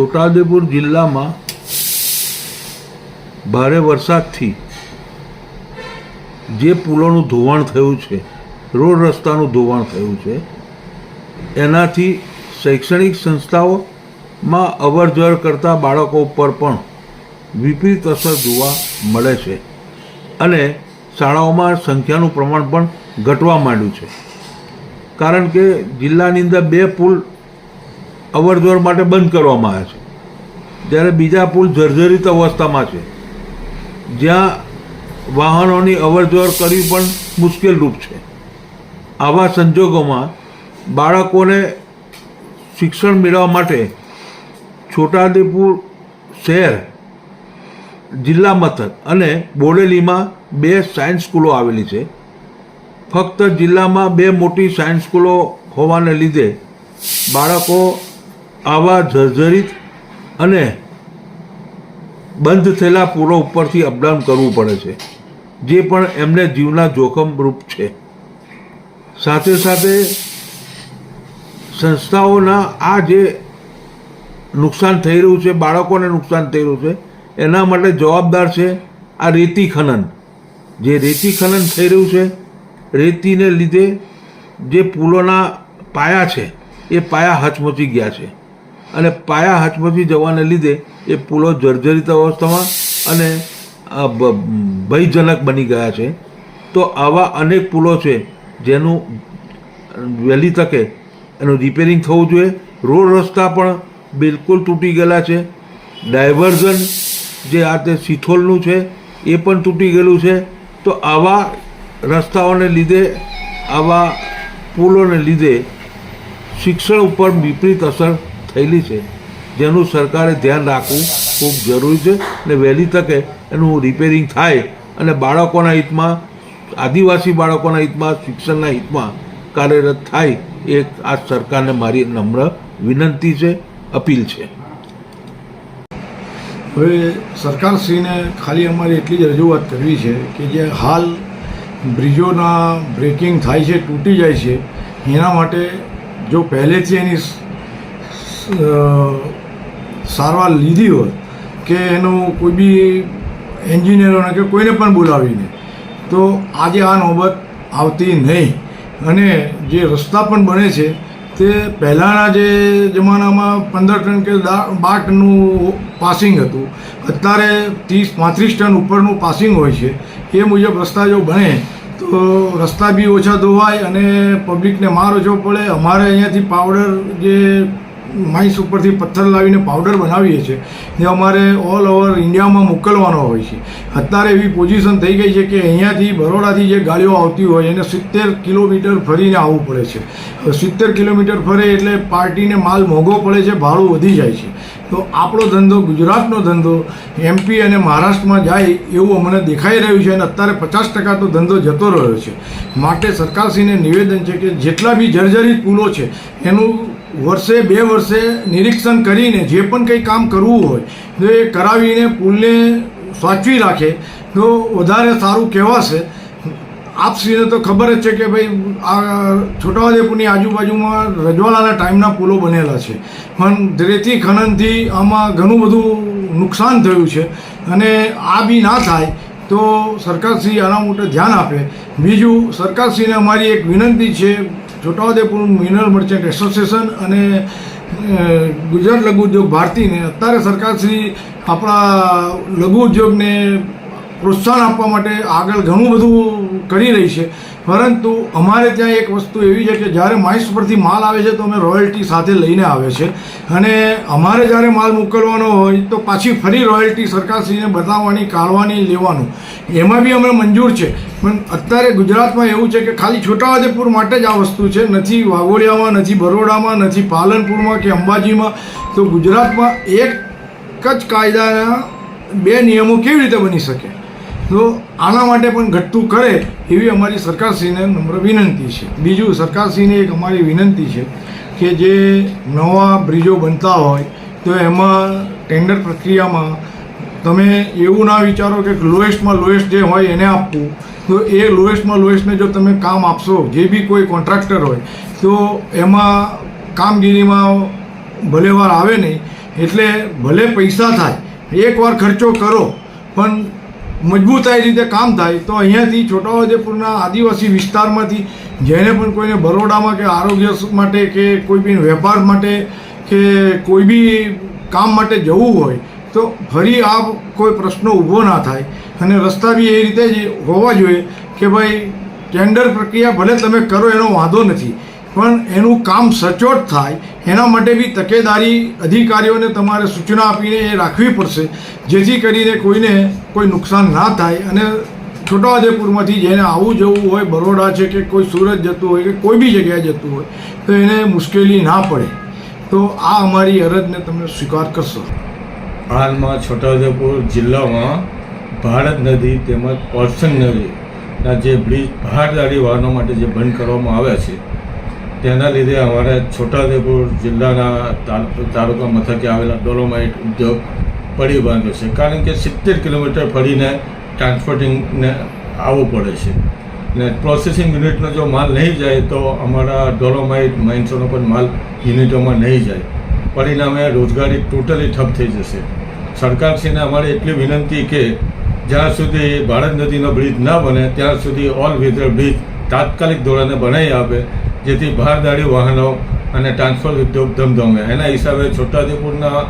છોટાઉદેપુર જિલ્લામાં ભારે વરસાદથી જે પુલોનું ધોવાણ થયું છે, રોડ રસ્તાનું ધોવાણ થયું છે, એનાથી શૈક્ષણિક સંસ્થાઓમાં અવરજવર કરતા બાળકો ઉપર પણ વિપરીત અસર જોવા મળે છે અને શાળાઓમાં સંખ્યાનું પ્રમાણ પણ ઘટવા માંડ્યું છે. કારણ કે જિલ્લાની અંદર બે પુલ અવર જવર માટે બંધ કરવામાં આવ્યા છે. જ્યારે બીજા પુલ જર્જરિત અવસ્થામાં છે. જ્યાં વાહનોની અવરજવર કરવી પણ મુશ્કેલરૂપ છે. આવા સંજોગોમાં બાળકોને શિક્ષણ મેળવવા માટે છોટાઉદેપુર શહેર, જિલ્લા મથક અને બોડેલીમાં બે સાયન્સ સ્કૂલો આવેલી છે. ફક્ત જિલ્લામાં બે મોટી સાયન્સ સ્કૂલો હોવાને લીધે બાળકો આવા જર્જરિત અને બંધ થયેલા પૂલો ઉપરથી અપડાઉન કરવું પડે છે, જે પણ એમને જીવના જોખમરૂપ છે. સાથે સાથે સંસ્થાઓના આ જે નુકસાન થઈ રહ્યું છે, બાળકોને નુકસાન થઈ રહ્યું છે, એના માટે જવાબદાર છે આ રેતી ખનન. જે રેતી ખનન થઈ રહ્યું છે, રેતીને લીધે જે પુલોના પાયા છે, એ પાયા હચમચી ગયા છે. અને પાયા હચમચી જવાને લીધે એ પુલો જર્જરિત અવસ્થામાં અને ભયજનક બની ગયા છે. તો આવા અનેક પુલો છે જેનું વહેલી તકે એનું રિપેરિંગ થવું જોઈએ. રોડ રસ્તા પણ બિલકુલ તૂટી ગયેલા છે. ડાયવર્ઝન જે આ તે સિથોલનું છે એ પણ તૂટી ગયેલું છે. તો આવા રસ્તાઓને લીધે, આવા પુલોને લીધે શિક્ષણ ઉપર વિપરીત અસર થયેલી છે. જેનું સરકારે ધ્યાન રાખવું ખૂબ જરૂરી છે અને વહેલી તકે એનું રિપેરિંગ થાય અને બાળકોના હિતમાં, આદિવાસી બાળકોના હિતમાં, શિક્ષણના હિતમાં કાર્યરત થાય એ આ સરકારને મારી નમ્ર વિનંતી છે, અપીલ છે. હવે સરકારશ્રીને ખાલી અમારી એટલી જ રજૂઆત કરવી છે કે જે હાલ બ્રિજોના બ્રેકિંગ થાય છે, તૂટી જાય છે, એના માટે જો પહેલેથી એની સારવાર લીધી હોય કે એનું કોઈ બી એન્જિનિયરોને કે કોઈને પણ બોલાવીને, તો આજે આ નોબત આવતી નહીં. અને જે રસ્તા પણ બને છે, તે પહેલાંના જે જમાનામાં પંદર ટન કે બાર ટનનું પાસિંગ હતું. અત્યારે ત્રીસ, પાંત્રીસ ટન ઉપરનું પાસિંગ હોય છે. એ મુજબ રસ્તા જો બને, તો રસ્તા બી ઓછા ધોવાય અને પબ્લિકને માર ઓછો પડે. અમારે અહીંયાથી પાવડર જે માઇન્સ ઉપરથી પથ્થર લાવીને પાવડર બનાવીએ છીએ, એ અમારે ઓલ ઓવર ઇન્ડિયામાં મોકલવાનો હોય છે. અત્યારે એવી પોઝિશન થઈ ગઈ છે કે અહીંયાથી બરોડાથી જે ગાડીઓ આવતી હોય, એને સિત્તેર કિલોમીટર ફરીને આવવું પડે છે. સિત્તેર કિલોમીટર ફરે એટલે પાર્ટીને માલ મોંઘો પડે છે, ભાડું વધી જાય છે. તો આપણો ધંધો, ગુજરાતનો ધંધો એમપી અને મહારાષ્ટ્રમાં જાય એવું અમને દેખાઈ રહ્યું છે અને અત્યારે પચાસ ટકા તો ધંધો જતો રહ્યો છે. માટે સરકારશ્રીને નિવેદન છે કે જેટલા બી જર્જરિત પુલો છે, એનું વર્ષે બે વર્ષે નિરીક્ષણ કરીને જે પણ કંઈ કામ કરવું હોય, તો એ કરાવીને પુલને સાચવી રાખે. તો વધારે સારું કહેવાશે. આપશ્રીને તો ખબર જ છે કે ભાઈ, આ છોટાઉદેપુરની આજુબાજુમાં રજવાડાના ટાઈમના પુલો બનેલા છે. પણ રેતી ખનનથી આમાં ઘણું બધું નુકસાન થયું છે. અને આ બી ના થાય, તો સરકારશ્રી આના માટે ધ્યાન આપે. બીજું, સરકારશ્રીને અમારી એક વિનંતી છે છોટાઉદેપુર મિનરલ મર્ચન્ટ એસોસિએશન અને ગુજરાત લઘુ ઉદ્યોગ ભારતીને અત્યારે સરકારશ્રી આપણા લઘુ ઉદ્યોગને પ્રોત્સાહન આપવા માટે આગળ ઘણું બધું કરી રહી છે. પરંતુ અમારે ત્યાં એક વસ્તુ એવી છે કે જ્યારે માઇન્સ પરથી માલ આવે છે તો અમે રોયલ્ટી સાથે લઈને આવે છે. અને અમારે જ્યારે માલ મોકલવાનો હોય તો પાછી ફરી રોયલ્ટી સરકારશ્રીને બતાવવાની, કાઢવાની, લેવાનું. એમાં બી અમે મંજૂર છે. પણ અત્યારે ગુજરાતમાં એવું છે કે ખાલી છોટાઉદેપુર માટે જ આ વસ્તુ છે. નથી વાઘોડિયામાં, નથી બરોડામાં, નથી પાલનપુરમાં કે અંબાજીમાં. તો ગુજરાતમાં એક જ કાયદાના બે નિયમો કેવી રીતે બની શકે? તો આના માટે પણ ઘટતું કરે એવી અમારી સરકારશ્રીને નમ્ર વિનંતી છે. બીજું, સરકારશ્રીને એક અમારી વિનંતી છે કે જે નવા બ્રિજો બનતા હોય, તો એમાં ટેન્ડર પ્રક્રિયામાં તમે એવું ના વિચારો કે લોએસ્ટમાં લોએસ્ટ જે હોય એને આપવું. તો એ લોએસ્ટમાં લોએસ્ટને જો તમે કામ આપશો, જે બી કોઈ કોન્ટ્રાક્ટર હોય, તો એમાં કામગીરીમાં ભલેવાર આવે નહીં, એટલે ભલે પૈસા થાય એકવાર ખર્ચો કરો, પણ મજબૂતાઈ રીતે કામ થાય, તો અહીંયાથી છોટાઉદેપુરના આદિવાસી વિસ્તારમાંથી જેને પણ કોઈને બરોડામાં કે આરોગ્ય માટે કે કોઈ બી વેપાર માટે કે કોઈ બી કામ માટે જવું હોય, તો ફરી આ કોઈ પ્રશ્નો ઊભો ના થાય. અને રસ્તા બી એ રીતે જ હોવા જોઈએ કે ભાઈ ટેન્ડર પ્રક્રિયા ભલે તમે કરો એનો વાંધો નથી. પણ એનું કામ સચોટ થાય, એના માટે બી તકેદારી અધિકારીઓને તમારે સૂચના આપીને એ રાખવી પડશે, જેથી કરીને કોઈને કોઈ નુકસાન ના થાય અને છોટાઉદેપુરમાંથી જેને આવું જવું હોય, બરોડા છે કે કોઈ સુરત જતું હોય કે કોઈ બી જગ્યાએ જતું હોય, તો એને મુશ્કેલી ના પડે. તો આ અમારી અરજને તમે સ્વીકાર કરશો. હાલમાં છોટાઉદેપુર જિલ્લામાં ભારત નદી તેમજ ઓરસંગ નદીના જે બ્રિજ બહારદારી વાહનો માટે જે બંધ કરવામાં આવ્યા છે તેના લીધે અમારે છોટાઉદેપુર જિલ્લાના તાલુકા મથકે આવેલા ડોલોમાઇટ ઉદ્યોગ પડી બાંધ્યો છે. કારણ કે સિત્તેર કિલોમીટર ફરીને ટ્રાન્સપોર્ટિંગને આવવું પડે છે. ને પ્રોસેસિંગ યુનિટનો જો માલ નહીં જાય તો અમારા ડોલોમાઇટ માઇન્સોનો પણ માલ યુનિટોમાં નહીં જાય. પરિણામે રોજગારી ટોટલી ઠપ થઈ જશે. સરકારશ્રીને અમારે એટલી વિનંતી કે જ્યાં સુધી ભારત નદીનો બ્રિજ ના બને, ત્યાં સુધી ઓલ વેધર બ્રિજ તાત્કાલિક ધોરણે બનાવી આપે જેથી ભારદાળી વાહનો અને ટ્રાન્સપોર્ટ ઉદ્યોગ ધમધમે. એના હિસાબે છોટાઉદેપુરના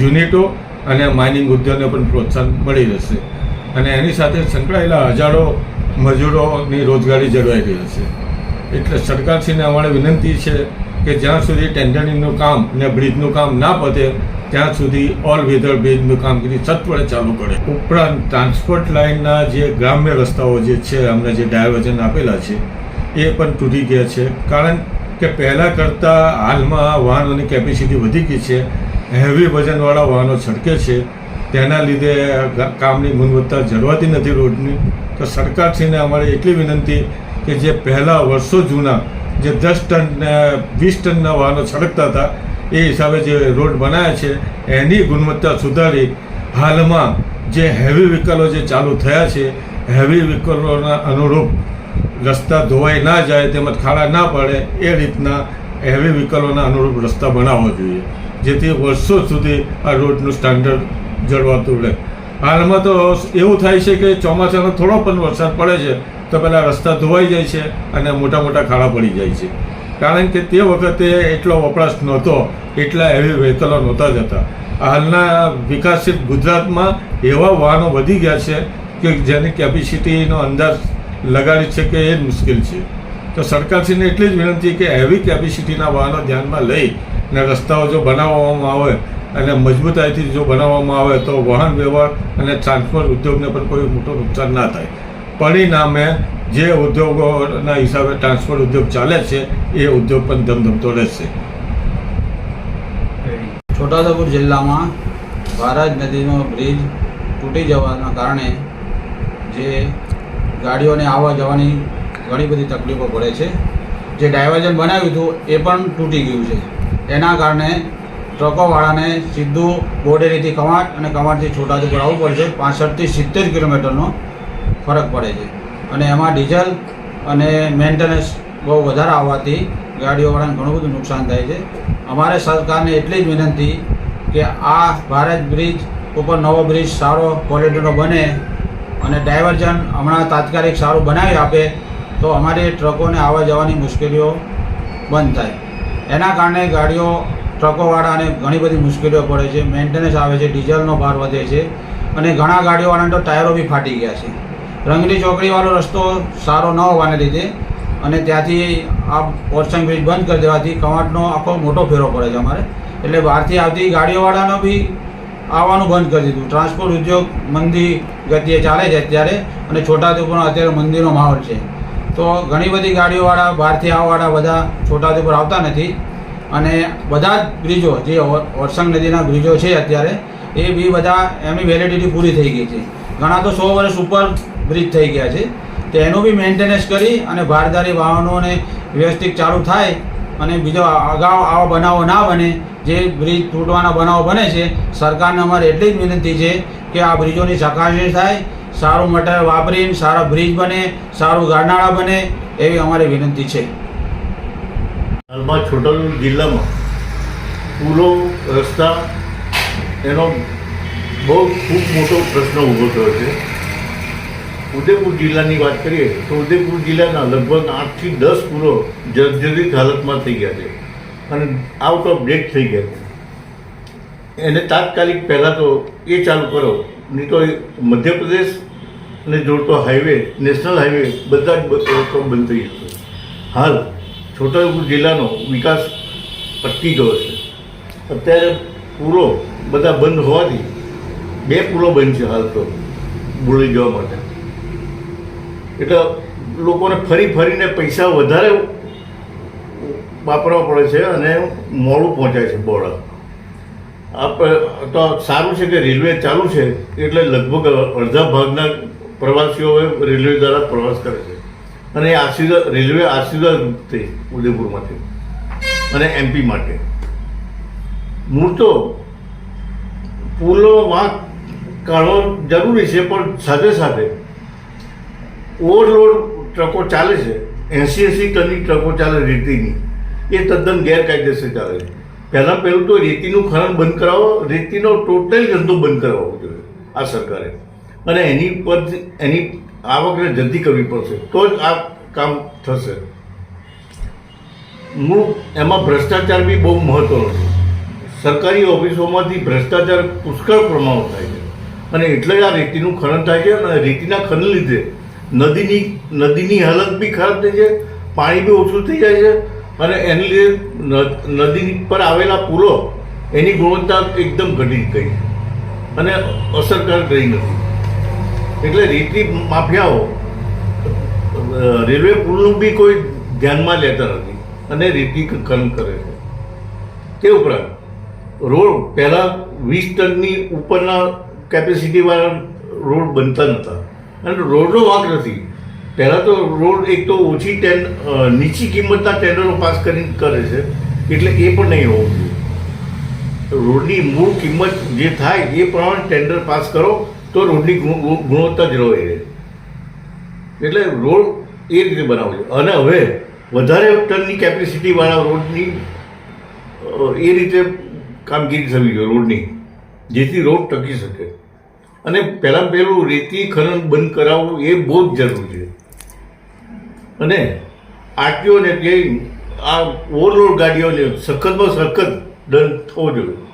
યુનિટો અને માઇનિંગ ઉદ્યોગને પણ પ્રોત્સાહન મળી રહેશે. અને એની સાથે સંકળાયેલા હજારો મજૂરોની રોજગારી જળવાઈ રહી હશે એટલે સરકારશ્રીને અમારે વિનંતી છે કે જ્યાં સુધી ટેન્ડરિંગનું કામ ને બ્રિજનું કામ ના પતે, ત્યાં સુધી ઓલ વેધર બ્રિજનું કામગીરી સત્વરે ચાલુ કરે. ઉપરાંત ટ્રાન્સપોર્ટ લાઇનના જે ગ્રામ્ય રસ્તાઓ જે છે, અમને જે ડાયવર્ઝન આપેલા છે એ પણ તૂટી ગયા છે. કારણ કે પહેલાં કરતાં હાલમાં વાહનોની કેપેસિટી વધી ગઈ છે. હેવી વજનવાળા વાહનો છટકે છે. તેના લીધે કામની ગુણવત્તા જળવાતી નથી રોડની. તો સરકારશ્રીને અમારે એટલી વિનંતી કે જે પહેલાં વર્ષો જૂના જે દસ ટન વીસ ટનના વાહનો છડકતા હતા, એ હિસાબે જે રોડ બનાવ્યા છે, એની ગુણવત્તા સુધારી હાલમાં જે હેવી વ્હીકલો જે ચાલુ થયા છે હેવી વ્હીકલોના અનુરૂપ રસ્તા ધોવાઈ ના જાય તેમજ ખાડા ના પડે એ રીતના હેવી વ્હીકલોના અનુરૂપ રસ્તા બનાવવા જોઈએ. જેથી વર્ષો સુધી આ રોડનું સ્ટાન્ડર્ડ જળવાતું રહે. હાલમાં તો એવું થાય છે કે ચોમાસાનો થોડો પણ વરસાદ પડે છે, તો પહેલાં રસ્તા ધોવાઈ જાય છે અને મોટા મોટા ખાડા પડી જાય છે. કારણ કે તે વખતે એટલો વપરાશ નહોતો, એટલા હેવી વ્હીકલો નહોતા જતા. હાલના વિકાસિત ગુજરાતમાં એવા વાહનો વધી ગયા છે કે જેની કેપેસિટીનો અંદાજ લગાડી છે કે એ જ મુશ્કેલ છે? તો સરકારશ્રીને એટલી જ વિનંતી કે હેવી કેપેસિટીના વાહનો ધ્યાનમાં લઈ અને રસ્તાઓ જો બનાવવામાં આવે અને મજબૂતાઈથી જો બનાવવામાં આવે તો વાહન વ્યવહાર અને ટ્રાન્સપોર્ટ ઉદ્યોગને પણ કોઈ મોટું નુકસાન ના થાય. પરિણામે જે ઉદ્યોગોના હિસાબે ટ્રાન્સપોર્ટ ઉદ્યોગ ચાલે છે, એ ઉદ્યોગ પણ ધમધમતો રહેશે. છોટાઉદેપુર જિલ્લામાં ભારત નદીનો બ્રિજ તૂટી જવાના કારણે જે ગાડીઓને આવવા જવાની ઘણી બધી તકલીફો પડે છે. જે ડાયવર્ઝન બનાવ્યું હતું એ પણ તૂટી ગયું છે. એના કારણે ટ્રકોવાળાને સીધું બોડેલીથી કવાંટ અને કવાંટથી છોટાઉદેપુર આવવું પડશે. પાસઠથી સિત્તેર કિલોમીટરનો ફરક પડે છે. અને એમાં ડીઝલ અને મેન્ટેનન્સ બહુ વધારે આવવાથી ગાડીઓવાળાને ઘણું બધું નુકસાન થાય છે. અમારે સરકારને એટલી જ વિનંતી કે આ ભારત બ્રિજ ઉપર નવો બ્રિજ સારો ક્વોલિટીનો બને અને ડાયવર્ઝન હમણાં તાત્કાલિક સારું બનાવી આપે, તો અમારે ટ્રકોને આવવા જવાની મુશ્કેલીઓ બંધ થાય. એના કારણે ગાડીઓ ટ્રકોવાળાને ઘણી બધી મુશ્કેલીઓ પડે છે મેન્ટેનન્સ આવે છે ડીઝલનો ભાર વધે છે અને ઘણા ગાડીઓવાળાને તો ટાયરો બી ફાટી ગયા છે. રંગની ચોકડીવાળો રસ્તો સારો ન હોવાને લીધે અને ત્યાંથી આ ઓરસંગ બ્રિજ બંધ કરી દેવાથી કવાંટનો આખો મોટો ફેરો પડે છે અમારે. એટલે બહારથી આવતી ગાડીઓવાળાનો બી આવવાનું બંધ કરી દીધું. ટ્રાન્સપોર્ટ ઉદ્યોગ મંદી ગતિએ ચાલે છે અત્યારે અને છોટાઉદેપુરનો અત્યારે મંદીનો માહોલ છે. તો ઘણી બધી ગાડીઓવાળા બહારથી આવવાવાળા બધા છોટાઉદેપુર આવતા નથી અને બધા જ બ્રિજો જે ઓર- ઓરસંગ નદીના બ્રિજો છે અત્યારે, એ બી બધા એમની વેલિડિટી પૂરી થઈ ગઈ છે. ઘણા તો સો વર્ષ ઉપર બ્રિજ થઈ ગયા છે. તો એનું બી મેન્ટેનન્સ કરી અને ભારદારી વાહનોને વ્યવસ્થિત ચાલુ થાય અને બીજો અગાઉ આવા બનાવો ના બને, જે બ્રિજ તૂટવાના બનાવો બને છે, સરકારને અમારે એટલી જ વિનંતી છે કે આ બ્રિજોની ચકાસણી થાય, સારું મટીરિયલ વાપરીને સારા બ્રિજ બને, સારું ગારનાળા બને, એવી અમારી વિનંતી છે. હાલમાં છોટલ જિલ્લામાં પુલો, રસ્તા, એનો બહુ ખૂબ મોટો પ્રશ્ન ઊભો થયો છે. ઉદયપુર જિલ્લાની વાત કરીએ તો ઉદયપુર જિલ્લાના લગભગ આઠથી દસ પૂરો જર્જરિત હાલતમાં થઈ ગયા છે અને આઉટ ઓફ ડેટ થઈ ગયા છે. એને તાત્કાલિક પહેલાં તો એ ચાલુ કરો, નહીં તો મધ્યપ્રદેશ અને જોડતો હાઈવે નેશનલ હાઈવે બધા જ રસ્તો બંધ થઈ જશે. હાલ છોટાઉદેપુર જિલ્લાનો વિકાસ અટકી ગયો છે. અત્યારે પૂરો બધા બંધ હોવાથી બે પૂરો બંધ છે હાલ તો બોલી જવા માટે. એટલે લોકોને ફરી ફરીને પૈસા વધારે વાપરવા પડે છે અને મોડું પહોંચાય છે બોર્ડ આપણે તો સારું છે કે રેલવે ચાલુ છે? એટલે લગભગ અડધા ભાગના પ્રવાસીઓ રેલવે દ્વારા પ્રવાસ કરે છે. અને એ આશીર્વાદ, રેલવે આશીર્વાદ થઈ ઉદયપુરમાંથી. અને એમપી માટે. મૂળ તો પુલો, વાંક કાઢવો જરૂરી છે, પણ સાથે સાથે ઓવરલોડ ટ્રકો ચાલે છે. એંસી એંસી ટનની ટ્રકો ચાલે રેતીની. એ તદ્દન ગેરકાયદેસર ચાલે છે. પહેલાં પહેલું તો રેતીનું ખનન બંધ કરાવો, રેતીનો ટોટલ ધંધો બંધ કરાવવો જોઈએ આ સરકારે. અને એની પર એની આવકને જલ્દી કરવી પડશે. તો જ આ કામ થશે. મૂળ એમાં ભ્રષ્ટાચાર બી બહુ મહત્ત્વનો છે. સરકારી ઓફિસોમાંથી ભ્રષ્ટાચાર પુષ્કળ પ્રમાણમાં થાય છે. અને એટલે જ આ રેતીનું ખનન થાય છે અને રેતીના ખનન લીધે નદીની નદીની હાલત બી ખરાબ થઈ છે પાણી બી ઓછું થઈ જાય છે અને એની લીધે નદી પર આવેલા પુલો એની ગુણવત્તા એકદમ ઘટી ગઈ અને અસરકારક રહી નથી. એટલે રેતી માફિયાઓ, રેલવે પુલનું બી કોઈ ધ્યાનમાં લેતા નથી અને રેતી ખનન કરે છે. તે ઉપરાંત, રોડ પહેલાં વીસ ટનની ઉપરના કેપેસિટીવાળા રોડ બનતા નહોતા અને રોડનો વાંક નથી. પહેલાં તો રોડ એક તો ઓછી ટેન નીચી કિંમતના ટેન્ડરો પાસ કરીને કરે છે, એટલે એ પણ નહીં હોવું જોઈએ. રોડની મૂળ કિંમત જે થાય એ પ્રમાણે ટેન્ડર પાસ કરો, તો રોડની ગુણ- ગુણ- ગુણવત્તા જ રહે. એટલે રોડ એ રીતે બનાવવો જોઈએ. અને હવે વધારે ટનની કેપેસિટીવાળા રોડની એ રીતે કામગીરી થવી જોઈએ રોડની, જેથી રોડ ટકી શકે. અને પહેલાં પહેલું રેતી ખનન બંધ કરાવવું એ બહુ જ જરૂરી છે. અને આરટીઓને કે આ ઓવરલોડ ગાડીઓને સખતમાં સખત દંડ થવો જોઈએ.